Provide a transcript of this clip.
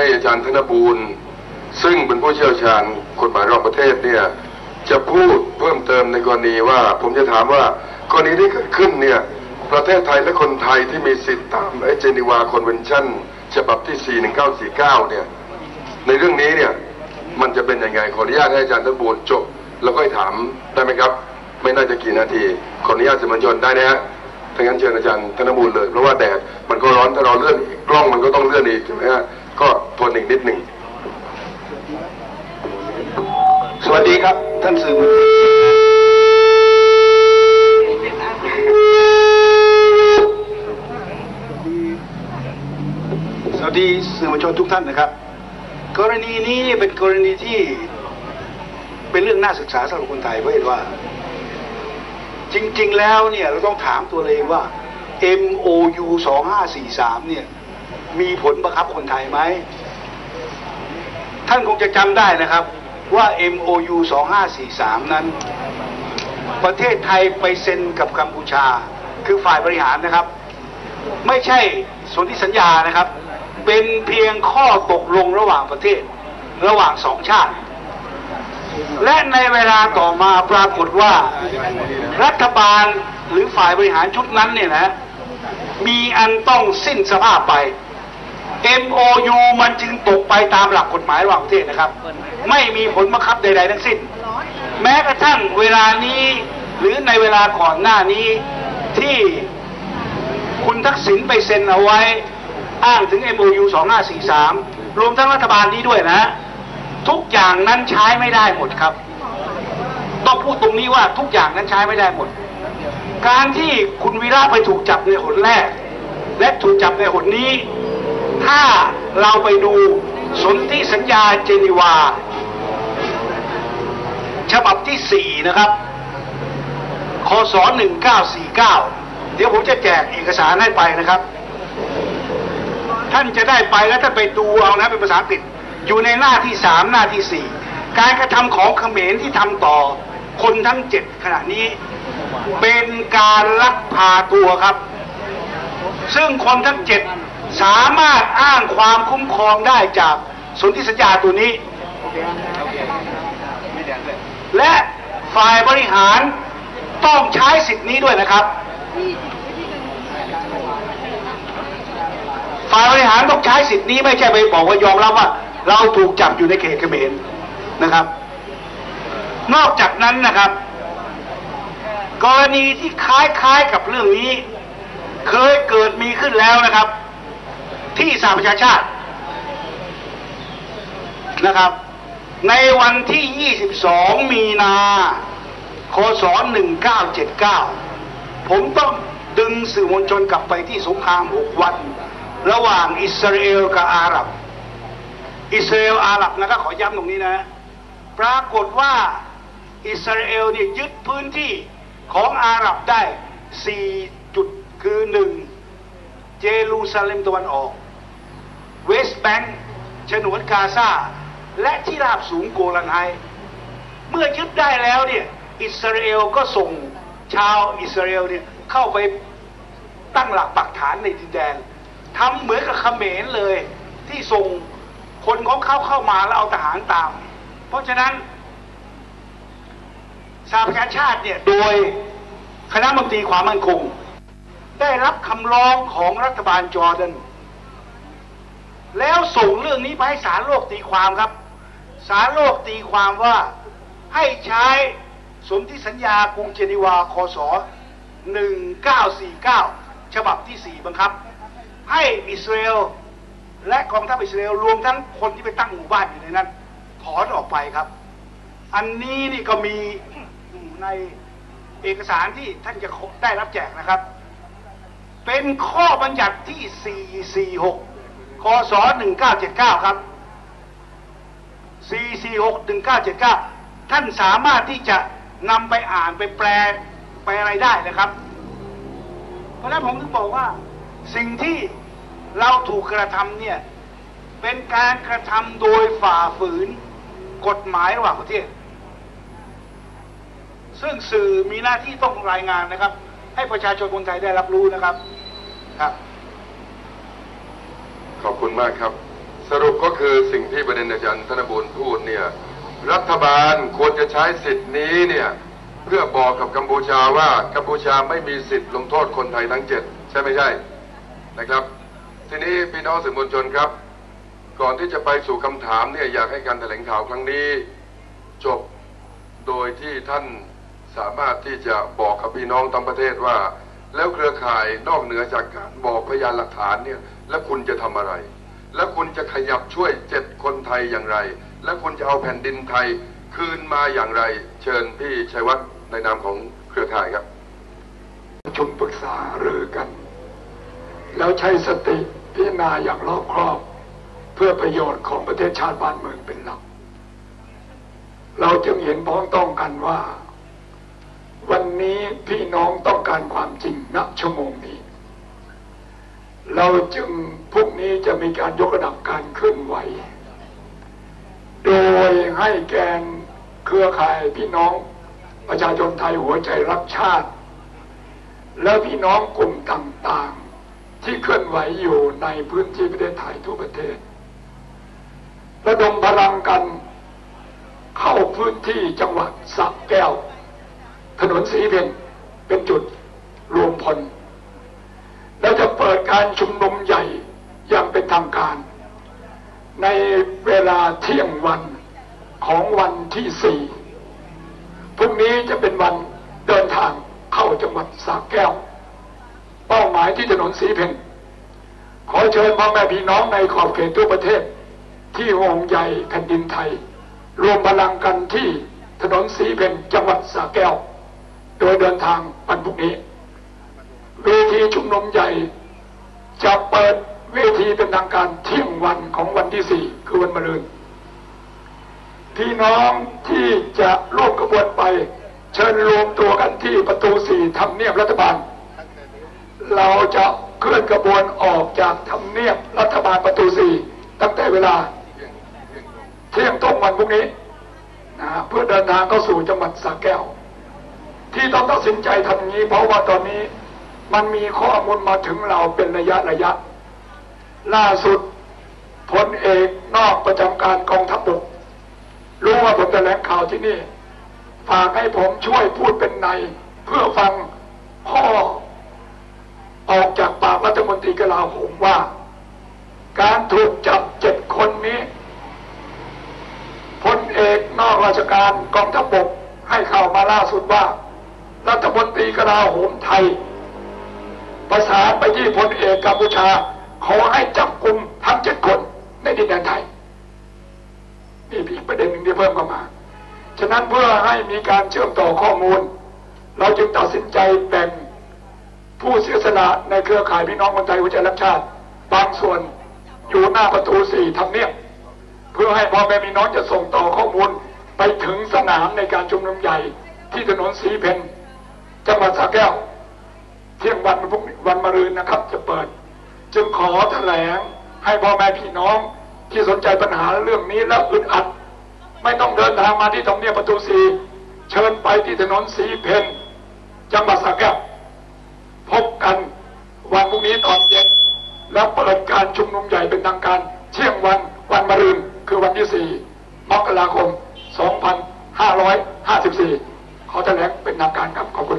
ให้อาจารย์ธนบูรณ์ ซึ่งเป็นผู้เชี่ยวชาญกฎหมายระหว่างประเทศเนี่ยจะพูดเพิ่มเติมในกรณีว่า ผมจะถามว่ากรณีที่เกิดขึ้นเนี่ยประเทศไทยและคนไทยที่มีสิทธิตามไอเจนีวาคอนเวนชั่นฉบับที่ 41949 เนี่ยในเรื่องนี้เนี่ยมันจะเป็นยังไงขออนุญาตให้อาจารย์ธนบูรณ์จบ แล้วก็ถามได้ไหมครับไม่น่าจะกี่นาทีขออนุญาตสื่อมวลชนได้นะฮะถ้างั้นเชิญอาจารย์ธนบูรณ์เลย เพราะว่าแดดมันก็ร้อนถ้าเราเลื่อนกกล้องมันก็ต้องเลื่อนอีกใช่ไหมฮะ ก็ทนอีกนิดหนึ่ง สวัสดีครับ ท่านสื่อมวลชนสวัสดีสื่อมวลชนทุกท่านนะครับ กรณีนี้เป็นกรณีที่เป็นเรื่องน่าศึกษาสำหรับคนไทยเพราะเห็นว่า จริง ๆ แล้วเนี่ยเราต้องถามตัวเราเองว่า MOU 2543เนี่ย มีผลบังคับคนไทยไหม ท่านคงจะจำได้นะครับว่า MOU 2543 นั้น ประเทศไทยไปเซ็นกับกัมพูชา คือฝ่ายบริหารนะครับ ไม่ใช่สนธิสัญญานะครับ เป็นเพียงข้อตกลงระหว่างประเทศ ระหว่างสองชาติ และในเวลาต่อมาปรากฏว่า รัฐบาลหรือฝ่ายบริหารชุดนั้นเนี่ยนะมีอันต้องสิ้นสภาพไป MOU มันจึงตกไปตามหลักกฎหมายระหว่างประเทศนะครับ ไม่มีผลบังคับใด ๆ ทั้งสิ้น แม้กระทั่งเวลานี้หรือในเวลาก่อนหน้านี้ที่คุณทักษิณไปเซ็นเอาไว้ อ้างถึง MOU 2543 รวมทั้งรัฐบาลนี้ด้วยนะ ทุกอย่างนั้นใช้ไม่ได้หมดครับ ต้องพูดตรงนี้ว่าทุกอย่างนั้นใช้ไม่ได้หมด การที่คุณวีระไปถูกจับในหนแรก และถูกจับในหนนี้ ถ้าเราไปดูสนธิสัญญาเจนีวา ฉบับที่ 4 นะครับคศ1949 เดี๋ยวผมจะแจกเอกสารให้ไปนะครับ ท่านจะได้ไปแล้วท่านไปดูเอานะเป็นภาษาอังกฤษอยู่ในหน้าที่ 3 หน้าที่ 4 การกระทำของเขมรที่ทำต่อคนทั้ง7ขณะนี้เป็นการลักพาตัวครับ ซึ่งคนทั้ง7 สามารถอ้างความคุ้มครองได้จากสนธิสัญญาตัวนี้ และฝ่ายบริหารต้องใช้สิทธินี้ด้วยนะครับ ฝ่ายบริหารต้องใช้สิทธินี้ไม่ใช่ไปบอกว่ายอมรับว่า เราถูกจับอยู่ในเขตเขมรนะครับ นอกจากนั้นนะครับ กรณีที่คล้ายๆกับเรื่องนี้ เคยเกิดมีขึ้นแล้วนะครับ ที่สหประชาชาตินะครับ ในวันที่ 22 มีนาคศ1979 ผมต้องดึงสื่อมวลชนกลับไปที่สงคราม 6 วัน ระหว่างอิสราเอลกับอาหรับ อิสราเอลอาหรับนะครับขอย้ำตรงนี้นะ ปรากฏว่าอิสราเอลเนี่ยยึดพื้นที่ของอาหรับได้ 4 จุดคือ 1. เยรูซาเล็มตะวันออก เวสต์แบงค์ฉนวนกาซาและที่ราบสูงโกลันไฮเมื่อยึดได้แล้วเนี่ยอิสราเอลก็ส่งชาวอิสราเอลเนี่ยเข้าไปตั้งหลักปักฐานในดินแดนทำเหมือนกับเขมรเลย ที่ส่งคนของเขาเข้ามาแล้วเอาทหารตาม เพราะฉะนั้นสหประชาชาติเนี่ยโดยคณะมนตรีความมั่นคง ได้รับคำร้องของรัฐบาลจอร์แดน แล้วส่งเรื่องนี้ไปให้ศาลโลกตีความครับศาลโลกตีความว่าให้ใช้สนธิสัญญากรุงเจนีวาคศ1949 ฉบับที่ 4 บังคับ ให้อิสราเอลและกองทัพอิสราเอลรวมทั้งคนที่ไปตั้งหมู่บ้านอยู่ในนั้น ถอนออกไปครับ อันนี้นี่ก็มีในเอกสารที่ท่านจะได้รับแจกนะครับ เป็นข้อบัญญัติที่ 446 คศ1979 ครับ 446 1979 ท่านสามารถที่จะนำไปอ่านไปแปลไปอะไรได้นะครับ เพราะนั้นผมถึงบอกว่าสิ่งที่เราถูกกระทำเนี่ย เป็นการกระทำโดยฝ่าฝืนกฎหมายระหว่างประเทศ ซึ่งสื่อมีหน้าที่ต้องรายงานนะครับ ให้ประชาชนคนไทยได้รับรู้นะครับครับ ขอบคุณมากครับ สรุปก็คือสิ่งที่ประเด็นอาจารย์ธนบุญพูดเนี่ยรัฐบาลควรจะใช้สิทธิ์นี้เนี่ยเพื่อบอกกับกัมพูชาว่ากัมพูชาไม่มีสิทธิ์ลงโทษคนไทยทั้งเจ็ดใช่ไม่ใช่นะครับ ทีนี้พี่น้องสื่อมวลชนครับ ก่อนที่จะไปสู่คำถามเนี่ยอยากให้การแถลงข่าวครั้งนี้ จบโดยที่ท่านสามารถที่จะบอกกับพี่น้องทั้งประเทศว่า แล้วเครือข่ายนอกเหนือจากการบอกพยานหลักฐานเนี่ยแล้วคุณจะทำอะไร แล้วคุณจะขยับช่วยเจ็ดคนไทยอย่างไร แล้วคุณจะเอาแผ่นดินไทยคืนมาอย่างไร เชิญพี่ชัยวัฒน์ในนามของเครือข่ายครับประชุมปรึกษาหรือกัน แล้วใช้สติพิจารณาอย่างรอบครอบ เพื่อประโยชน์ของประเทศชาติบ้านเมืองเป็นหลัก เราจึงเห็นพ้องต้องกันว่า วันนี้พี่น้องต้อง การความจริงณชั่วโมงนี้ เราจึงพรุ่งนี้จะมีการยกระดับการเคลื่อนไหว โดยให้แกนเครือข่ายพี่น้องประชาชนไทยหัวใจรักชาติ และพี่น้องกลุ่มต่างๆ ที่เคลื่อนไหวอยู่ในพื้นที่ประเทศไทยทั่วประเทศระดมพลังกันเข้าพื้นที่จังหวัดสระแก้ว ถนนสีเพน เป็นจุดรวมพล และจะเปิดการชุมนุมใหญ่อย่างเป็นทางการ ในเวลาเที่ยงวันของวันที่สี่พรุ่งนี้จะเป็นวันเดินทางเข้าจังหวัดสระแก้ว เป้าหมายที่ถนนสีเพนขอเชิญพ่อแม่พี่น้องในขอบเขตทั่วประเทศ ที่ห่วงใยแผ่นดินไทย รวมพลังกันที่ถนนสีเพนจังหวัดสระแก้ว โดยเดินทางวันพรุ่งนี้ เวทีชุมนุมใหญ่ จะเปิดเวทีเป็นทางการเที่ยงวันของวันที่สี่คือวันมะรืนพี่น้องที่จะร่วมกระบวนไป เชิญรวมตัวกันที่ประตูสี่ทำเนียบรัฐบาล เราจะเคลื่อนกระบวนออกจากทำเนียบรัฐบาลประตูสี่ตั้งแต่เวลา เที่ยงตรงวันพรุ่งนี้นะเพื่อเดินทางเข้าสู่จังหวัดสระแก้ว ที่ต้องตัดสินใจทำอย่างนี้ เพราะว่าตอนนี้มันมีข้อมูลมาถึงเราเป็นระยะระยะ ล่าสุดพลเอกนอกประจำการกองทัพบกรู้ว่าผมแถลงข่าวที่นี่ ฝากให้ผมช่วยพูดเป็นใน เพื่อฟังข้อออกจากปากรัฐมนตรีกลาโหมว่า การถูกจับเจ็ดคนนี้พลเอกนอกราชการกองทัพบกให้ข่าวมาล่าสุดว่า รัฐมนตรีกลาโหมไทย ประสานไปที่พลเอกกัมพูชา ขอให้จับกลุ่มทั้งเจ็ดคนในดินแดนไทยนี่อีกประเด็นหนึ่งที่เพิ่มเข้ามา ฉะนั้นเพื่อให้มีการเชื่อมต่อข้อมูล เราจึงตัดสินใจแบ่งผู้เสียสละในเครือข่ายพี่น้องคนไทยหัวใจรักชาติ บางส่วนอยู่หน้าประตูสี่ทำเนียบเพื่อให้พ่อแม่พี่น้องจะส่งต่อข้อมูลไปถึงสนามในการชุมนุมใหญ่ที่ถนนสีเพน จังหวัดสระแก้ว เที่ยงวันพรุ่งวันมะรืนนะครับ จะเปิด จึงขอแถลงให้พ่อแม่พี่น้องที่สนใจปัญหาเรื่องนี้แล้วอึดอัด ไม่ต้องเดินทางมาที่ตรงเนียประตูสีเชิญไปที่ถนนสีเพนจังหวัดสระแก้วพบกันวันพรุ่งนี้ตอนเย็น แล้วเปิดการชุมนุมใหญ่เป็นทางการ เที่ยงวันวันมะรืนคือวันที่สี่มกราคม 2554 ขอแถลงเป็นทางการครับ ขอบคุณ